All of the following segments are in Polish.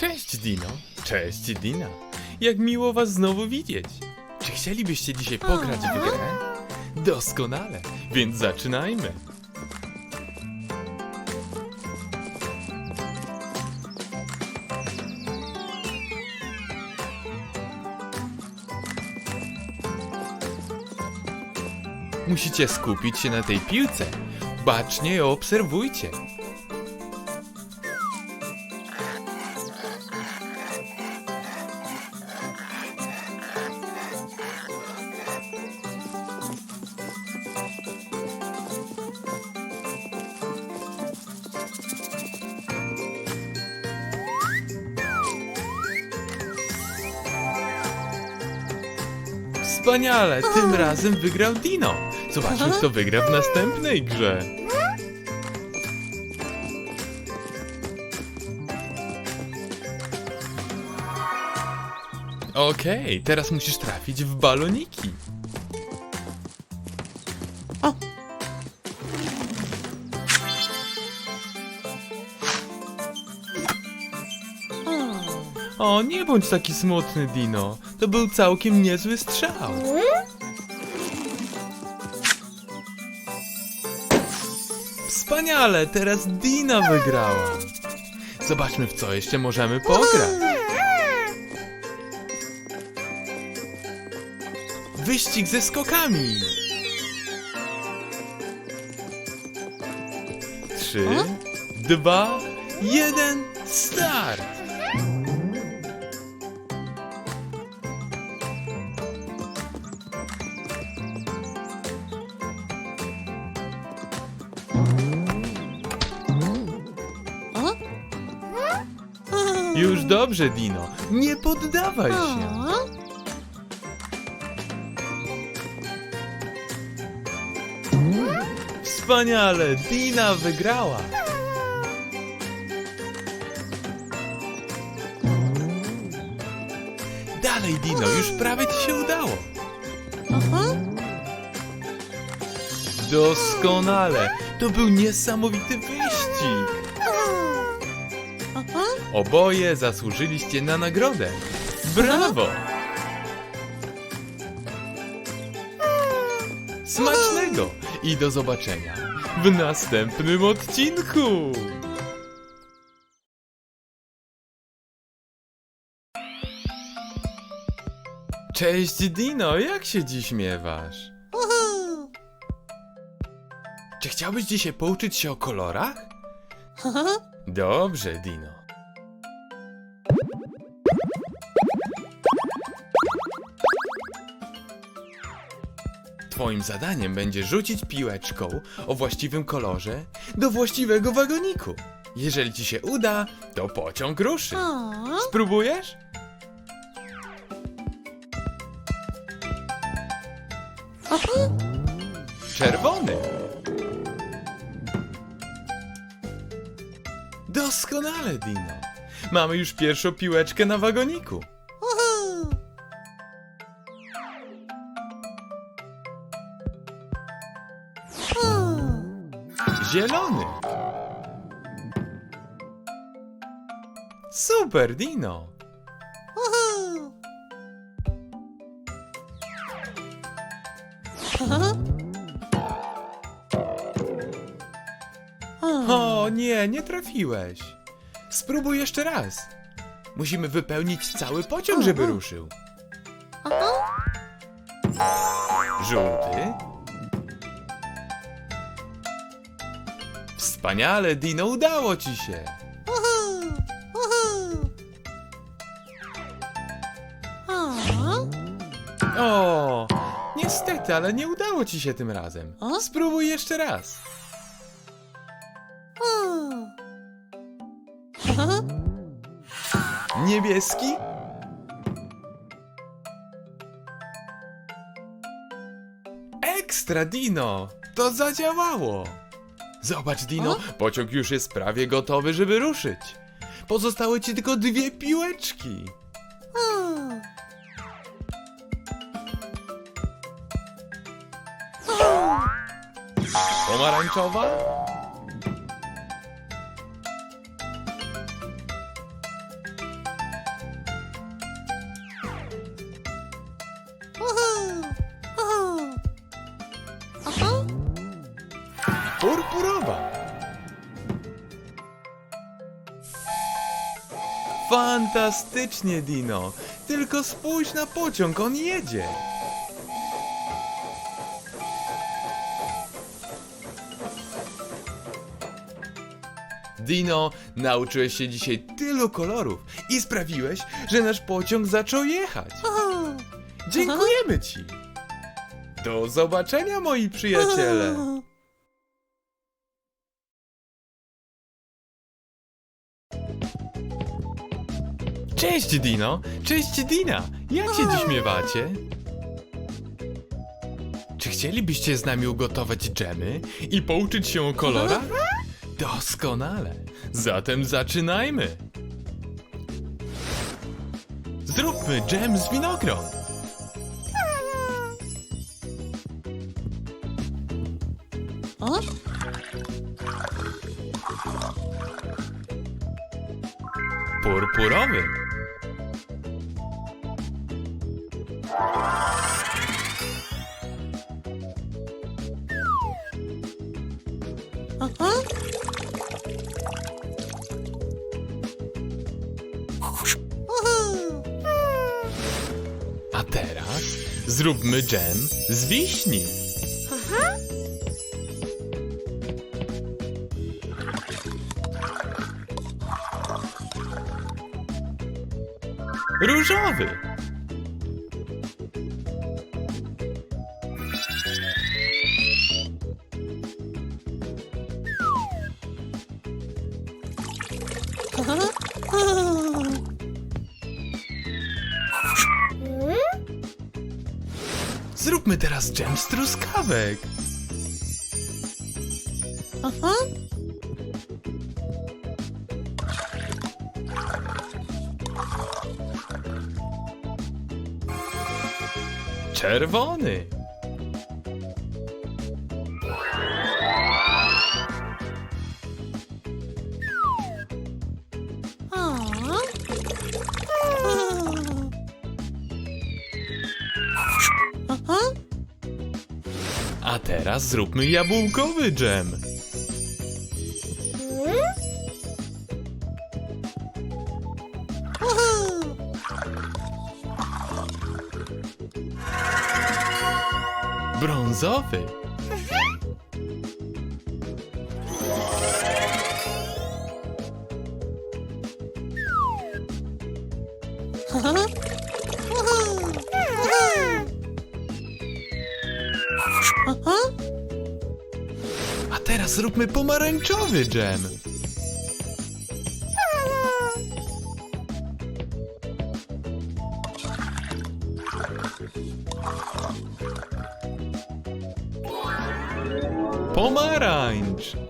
Cześć Dino. Cześć Dina. Jak miło was znowu widzieć. Czy chcielibyście dzisiaj pograć w grę? Doskonale, więc zaczynajmy. Musicie skupić się na tej piłce. Bacznie ją obserwujcie. Wspaniale! Tym razem wygrał Dino. Zobaczmy, kto wygra w następnej grze. Okej, teraz musisz trafić w baloniki. O, nie bądź taki smutny, Dino. To był całkiem niezły strzał. Wspaniale, teraz Dina wygrała. Zobaczmy, w co jeszcze możemy pograć. Wyścig ze skokami. Trzy, dwa, jeden, start! Już dobrze, Dino. Nie poddawaj się. Wspaniale, Dina wygrała. Dalej, Dino, już prawie ci się udało. Doskonale. To był niesamowity wyścig. Oboje zasłużyliście na nagrodę. Brawo! Smacznego i do zobaczenia w następnym odcinku. Cześć Dino, jak się dziś miewasz? Czy chciałbyś dzisiaj pouczyć się o kolorach? Dobrze, Dino. Twoim zadaniem będzie rzucić piłeczką o właściwym kolorze do właściwego wagoniku. Jeżeli ci się uda, to pociąg ruszy. Spróbujesz? Czerwony. Doskonale, Dino. Mamy już pierwszą piłeczkę na wagoniku. Zielony. Super, Dino. O nie, nie trafiłeś. Spróbuj jeszcze raz. Musimy wypełnić cały pociąg, żeby ruszył. Żółty. Wspaniale, Dino, udało ci się. O, niestety, ale nie udało ci się tym razem. Spróbuj jeszcze raz. Niebieski? Ekstra, Dino! To zadziałało! Zobacz, Dino, pociąg już jest prawie gotowy, żeby ruszyć. Pozostały ci tylko dwie piłeczki. Pomarańczowa? Fantastycznie, Dino. Tylko spójrz na pociąg, on jedzie. Dino, nauczyłeś się dzisiaj tylu kolorów i sprawiłeś, że nasz pociąg zaczął jechać. Dziękujemy ci. Do zobaczenia, moi przyjaciele. Cześć, Dino. Cześć, Dina. Jak się dziś miewacie? Czy chcielibyście z nami ugotować dżemy i pouczyć się o kolorach? Doskonale. Zatem zaczynajmy. Zróbmy dżem z winogron. O? Purpurowy. A teraz zróbmy dżem z wiśni. Aha. Różowy. Zróbmy teraz dżem z truskawek. Aha. Czerwony. Teraz zróbmy jabłkowy dżem. Brązowy. Aha. A teraz zróbmy pomarańczowy dżem. Pomarańcz.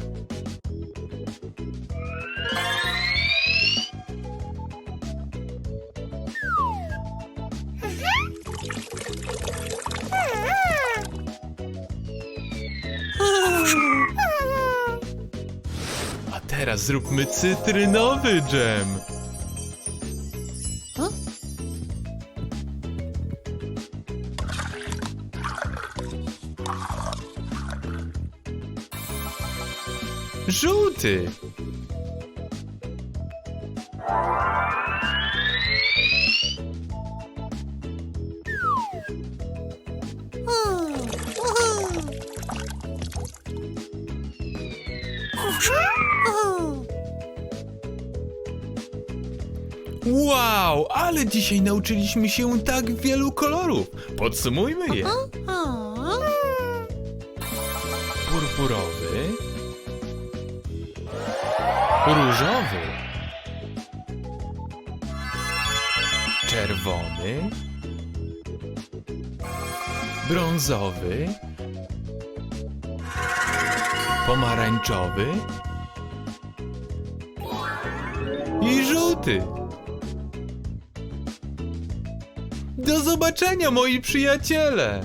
Teraz zróbmy cytrynowy dżem. Żółty. Ale dzisiaj nauczyliśmy się tak wielu kolorów. Podsumujmy je. Purpurowy. Różowy. Czerwony. Brązowy. Pomarańczowy. I żółty. Do zobaczenia, moi przyjaciele!